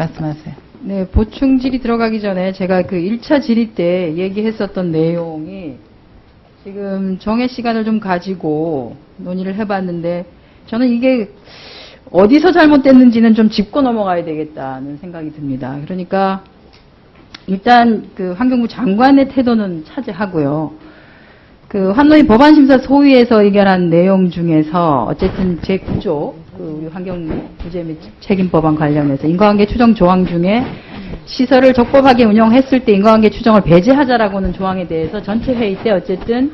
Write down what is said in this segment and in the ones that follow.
말씀하세요. 네, 보충 질의 들어가기 전에 제가 그 1차 질의 때 얘기했었던 내용이 지금 정해 시간을 좀 가지고 논의를 해봤는데 저는 이게 어디서 잘못됐는지는 좀 짚고 넘어가야 되겠다는 생각이 듭니다. 그러니까 일단 그 환경부 장관의 태도는 차지하고요. 그 환노위 법안심사 소위에서 의결한 내용 중에서 어쨌든 제 9조 그 우리 환경부재 및 책임법안 관련해서 인과관계 추정 조항 중에 시설을 적법하게 운영했을 때 인과관계 추정을 배제하자라고는 조항에 대해서 전체 회의 때 어쨌든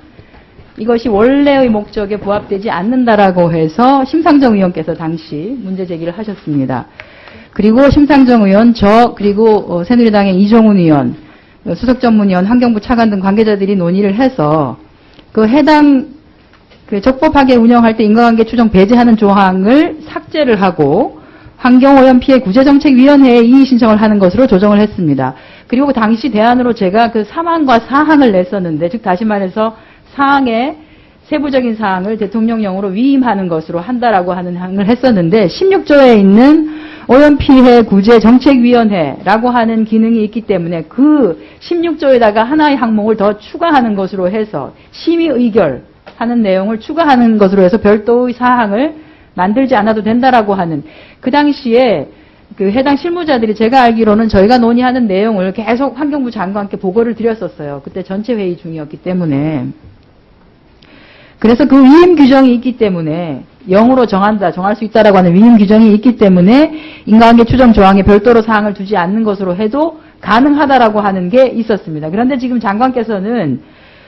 이것이 원래의 목적에 부합되지 않는다라고 해서 심상정 의원께서 당시 문제 제기를 하셨습니다. 그리고 심상정 의원, 저 그리고 어, 새누리당의 이종훈 의원, 어, 수석 전문위원, 환경부 차관 등 관계자들이 논의를 해서 그 해당 그 적법하게 운영할 때 인과관계 추정 배제하는 조항을 삭제를 하고 환경오염 피해 구제정책위원회에 이의 신청을 하는 것으로 조정을 했습니다. 그리고 그 당시 대안으로 제가 그 사항과 사항을 냈었는데 즉 다시 말해서 사항의 세부적인 사항을 대통령령으로 위임하는 것으로 한다라고 하는 항을 했었는데 16조에 있는 오염 피해 구제 정책위원회라고 하는 기능이 있기 때문에 그 16조에다가 하나의 항목을 더 추가하는 것으로 해서 심의 의결 하는 내용을 추가하는 것으로 해서 별도의 사항을 만들지 않아도 된다라고 하는 그 당시에 그 해당 실무자들이 제가 알기로는 저희가 논의하는 내용을 계속 환경부 장관께 보고를 드렸었어요. 그때 전체 회의 중이었기 때문에. 그래서 그 위임 규정이 있기 때문에 0으로 정한다, 정할 수 있다라고 하는 위임 규정이 있기 때문에 인과관계 추정 조항에 별도로 사항을 두지 않는 것으로 해도 가능하다라고 하는 게 있었습니다. 그런데 지금 장관께서는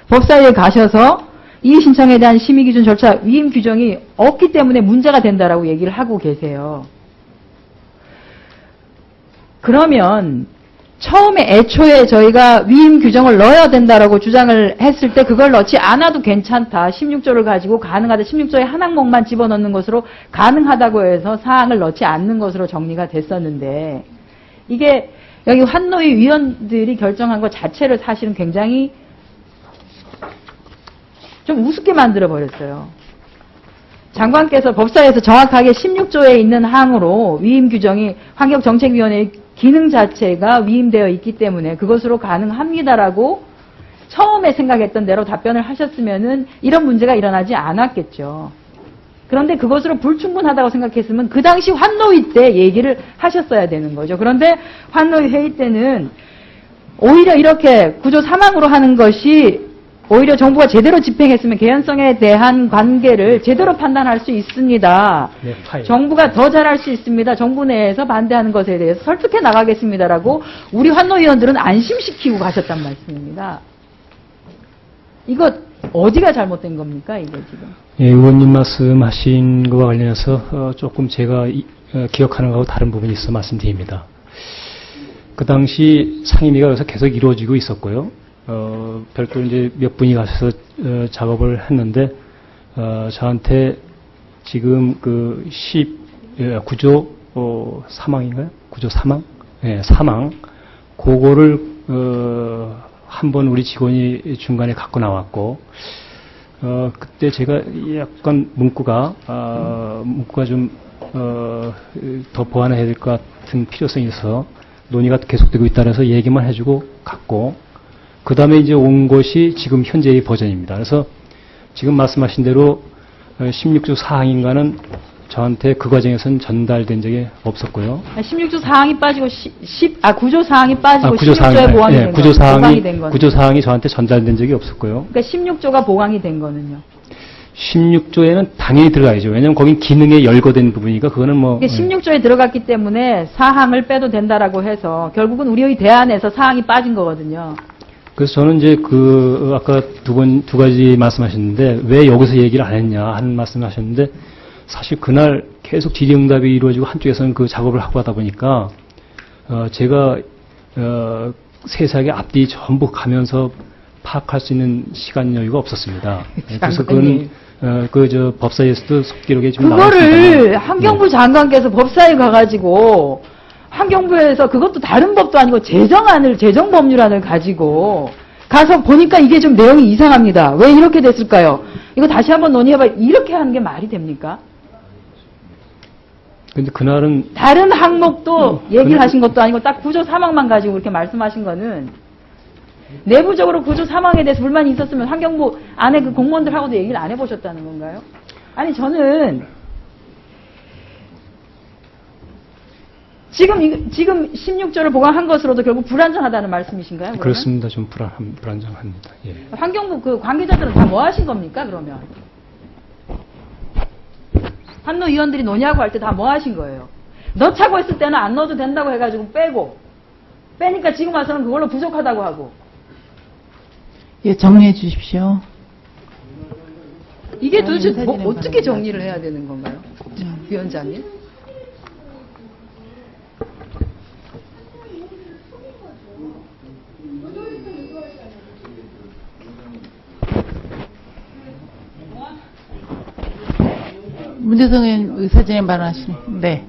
법사위에 가셔서 이의 신청에 대한 심의 기준 절차 위임 규정이 없기 때문에 문제가 된다라고 얘기를 하고 계세요. 그러면 처음에 애초에 저희가 위임 규정을 넣어야 된다라고 주장을 했을 때 그걸 넣지 않아도 괜찮다. 16조를 가지고 가능하다. 16조에 한 항목만 집어넣는 것으로 가능하다고 해서 사항을 넣지 않는 것으로 정리가 됐었는데 이게 여기 환노위 위원들이 결정한 것 자체를 사실은 굉장히 좀 우습게 만들어 버렸어요. 장관께서 법사에서 정확하게 16조에 있는 항으로 위임 규정이 환경정책위원회의 기능 자체가 위임되어 있기 때문에 그것으로 가능합니다라고 처음에 생각했던 대로 답변을 하셨으면은 이런 문제가 일어나지 않았겠죠. 그런데 그것으로 불충분하다고 생각했으면 그 당시 환노위 때 얘기를 하셨어야 되는 거죠. 그런데 환노위 회의 때는 오히려 이렇게 구조 사망으로 하는 것이 오히려 정부가 제대로 집행했으면 개연성에 대한 관계를 제대로 판단할 수 있습니다. 네. 정부가 더 잘할 수 있습니다. 정부 내에서 반대하는 것에 대해서 설득해 나가겠습니다라고 우리 환노위원들은 안심시키고 가셨단 말씀입니다. 이거 어디가 잘못된 겁니까, 이게 지금? 예, 의원님 말씀하신 것과 관련해서 어, 조금 제가 이- 어, 기억하는 것하고 다른 부분이 있어 말씀드립니다. 그 당시 상임위가 여기서 계속 이루어지고 있었고요. 어, 별도로 이제 몇 분이 가셔서 어, 작업을 했는데 어, 저한테 지금 그 10, 예, 구조 어, 사망인가요? 구조 사망? 예, 사망. 그거를 어, 한번 우리 직원이 중간에 갖고 나왔고 어, 그때 제가 약간 문구가, 아, 문구가 좀, 어, 더 보완해야 될 것 같은 필요성이 있어서 논의가 계속되고 있다 해서 얘기만 해주고 갔고, 그 다음에 이제 온 것이 지금 현재의 버전입니다. 그래서 지금 말씀하신 대로 16조 사항인가는 저한테 그 과정에서는 전달된 적이 없었고요. 16조 사항이 빠지고 10, 아, 구조 사항이 빠지고 아, 구조 16조에 사항이, 보강이 예, 된 구조 거, 보강이 사항이, 된 거는. 구조 사항이 저한테 전달된 적이 없었고요. 그러니까 16조가 보강이 된 거는요. 16조에는 당연히 들어가야죠. 왜냐면 거긴 기능에 열거된 부분이니까 그거는 뭐. 이게 16조에 들어갔기 때문에 사항을 빼도 된다라고 해서 결국은 우리의 대안에서 사항이 빠진 거거든요. 그래서 저는 이제 그 아까 두 번 두 가지 말씀하셨는데 왜 여기서 얘기를 안 했냐 하는 말씀하셨는데 사실 그날 계속 질의응답이 이루어지고 한쪽에서는 그 작업을 하고 하다 보니까 어 제가 어 세상의 앞뒤 전부 가면서 파악할 수 있는 시간 여유가 없었습니다. 네, 그래서. 그건 어 그 저 법사위에서도 속기록에 지금 나와 있습니다. 그거를 환경부 장관께서 법사에 가가지고 환경부에서 그것도 다른 법도 아니고 재정안을 재정법률안을 가지고 가서 보니까 이게 좀 내용이 이상합니다. 왜 이렇게 됐을까요? 이거 다시 한번 논의해봐. 이렇게 하는 게 말이 됩니까? 근데 그날은 다른 항목도 음, 얘기를 근데- 하신 것도 아니고 딱 구조 사망만 가지고 이렇게 말씀하신 거는 내부적으로 구조 사망에 대해서 불만이 있었으면 환경부 안에 그 공무원들하고도 얘기를 안 해보셨다는 건가요? 아니 저는 지금 이- 지금 16조를 보강한 것으로도 결국 불안전하다는 말씀이신가요? 그러면? 그렇습니다. 좀 불안, 불안정합니다. 예. 환경부 그 관계자들은 다 뭐 하신 겁니까 그러면? 한노 의원들이 논의하고 할 때 다 뭐 하신 거예요? 넣자고 했을 때는 안 넣어도 된다고 해가지고 빼고 빼니까 지금 와서는 그걸로 부족하다고 하고 예, 정리해 주십시오. 이게 도대체 뭐 어떻게 정리를 해야 되는 건가요? 위원장님? 의원 의사진행 발언하시네. 네.